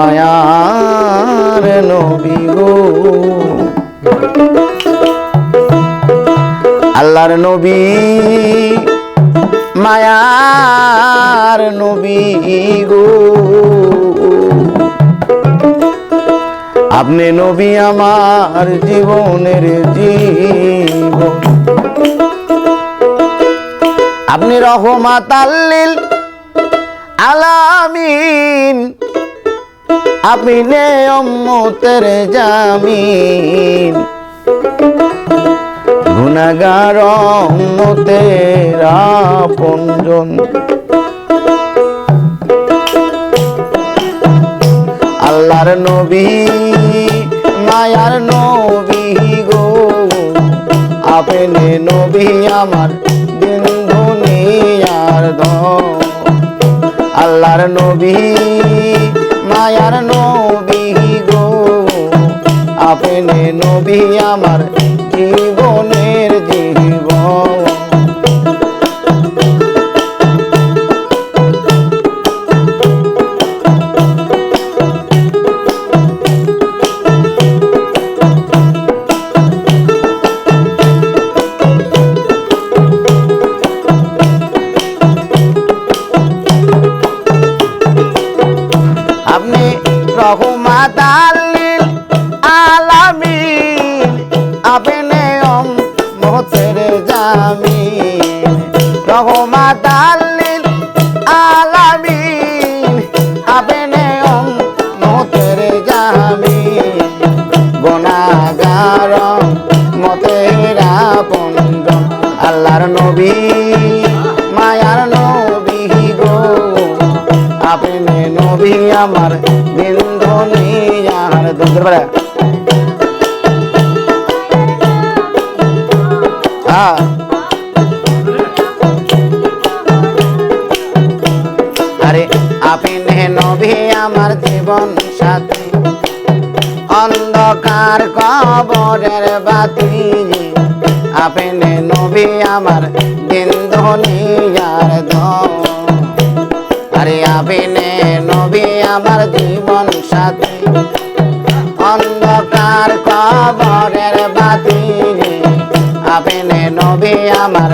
মায়ার নবী গো। আল্লাহর নবী, মায়ার নবী গো। আপনি নবী আমার জীবনের জীবন। আপনি রহমাত আল্লিল আলামিন। আপনি নেয়মতের জামিন। গুণাগার মতের আপনজন। আল্লাহর নবী, মায়ার নবী গো। আপনি নবী আমার দিন দুনিয়ার ধন। আল্লাহর নবী মায়ার নবী গো। আপনি নবী আমার আল্লিল আলামিন আপনি মতের জামিন রহমাত আল্লিল আলামিন আপনি মতের জামিন গুনাগার মতের আপনজন আল্লাহর নবী, মায়ার নবী গো। আপনি নবী আমার বিন্দনি আর হ্যাঁ। আরে, আপনি নবী, আমার জীবন সাথী। অন্ধকার কবরের বাতি। আপনি নবী, আমার দিন ধনিয়ার ধন আরে আবিনে নবী, আমার নবী আমার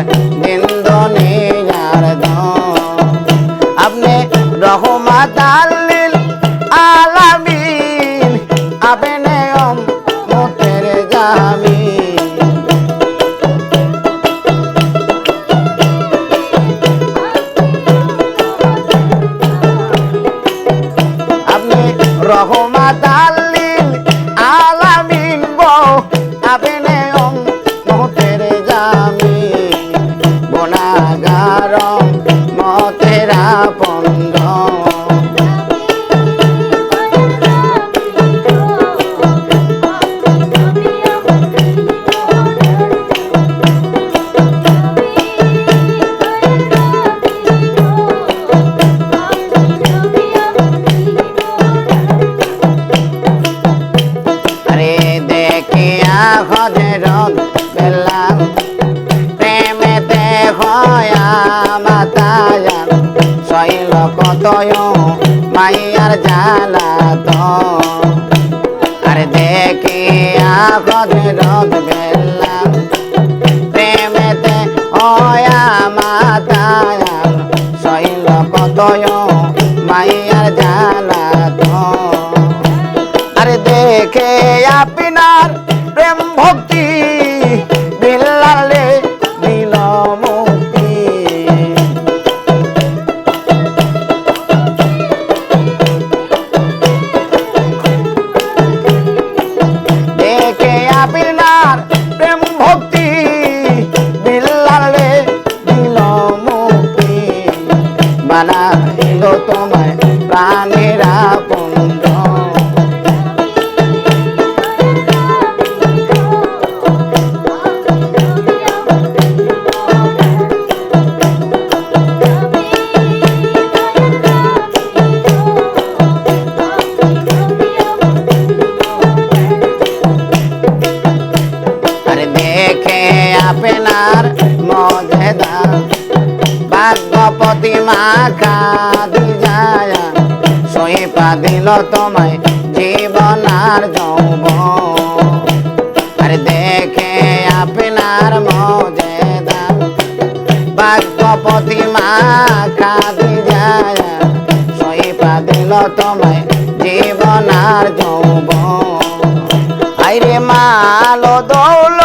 মাতায়ান শৈল কতয় মাইয়ার জালা তো আরে দেখিয়া হজরত বেলাল প্রেমেতে অয়া মাতায়ান শৈল কতয় মাইয়ার জালা আরে প্রতিমা খাদি যায় সইপা দিল তোমায় জীবনার যৌব আর দেখে আপনার মজেদা ভাগ্য প্রতিমা খাদি যায় সইপা দিল তোমায় জীবনার যৌব আইরে মালো দৌলত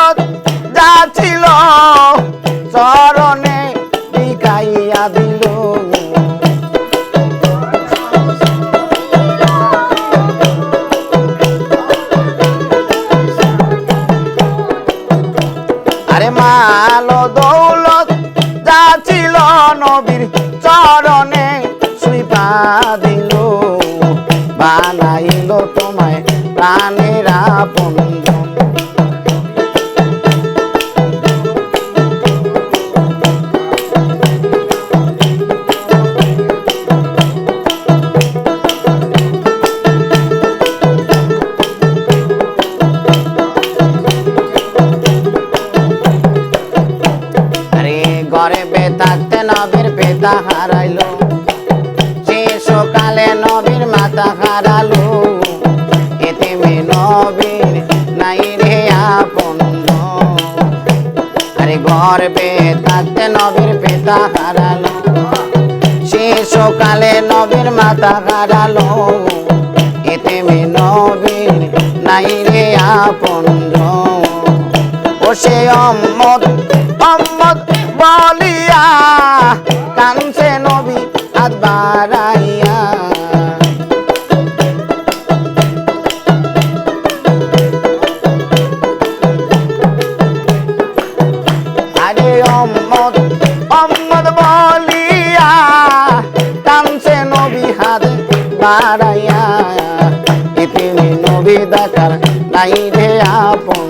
আরে ঘরে বে থাকতে নবীর পেতা হারাইলো। শিশুকালে নবীর মাতা হারালো। এতে মে নবীর নাই রে আপন আরে গর্বে থাকতে নবীর পেতা হারালো। শিশুকালে নবীর মাতা হারালো। এতে মে নবীর নাই রে আপন ও সে অম্মদ বাড়াইয়া পৃথিবী নবী দেখার নাই রে আপন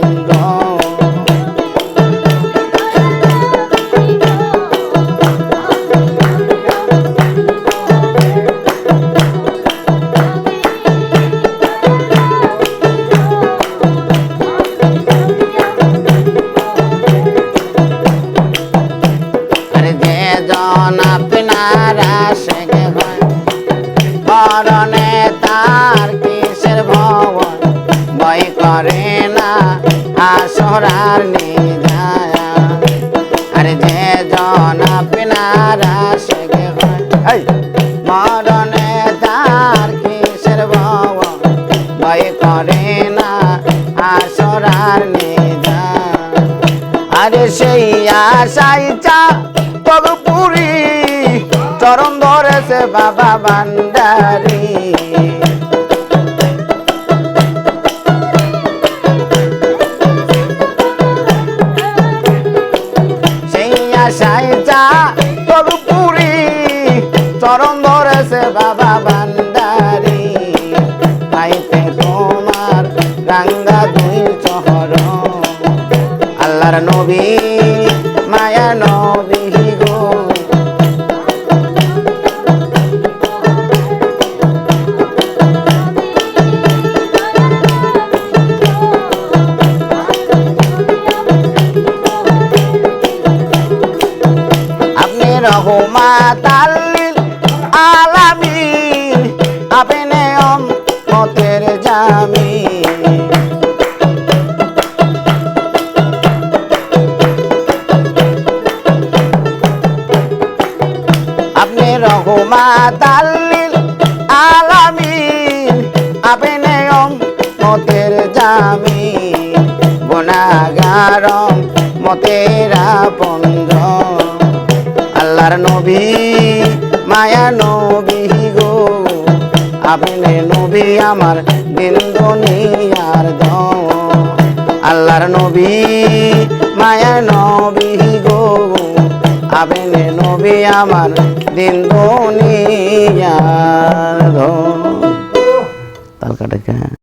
আরে সেই আশাই চা তগপুরি চরণ ধরেছে বাবা বান্ডারি গঙ্গা দুই চহরণ আল্লাহর নবী মায়া নবী গো। আপনি রহমাত আল্লিল আপনি রহমাত আল্লিল আলামিন আপনি মতের জামিন গুনাগারম মতের আপনজ আল্লাহর নবী, মায়া নবী গো আপনি নবী আমার দিন দুনিয়ার দম আল্লাহর নবী, মায়া নবী গো আপনি নবী আমার দিন দুনিয়া ধন তালকাটাকে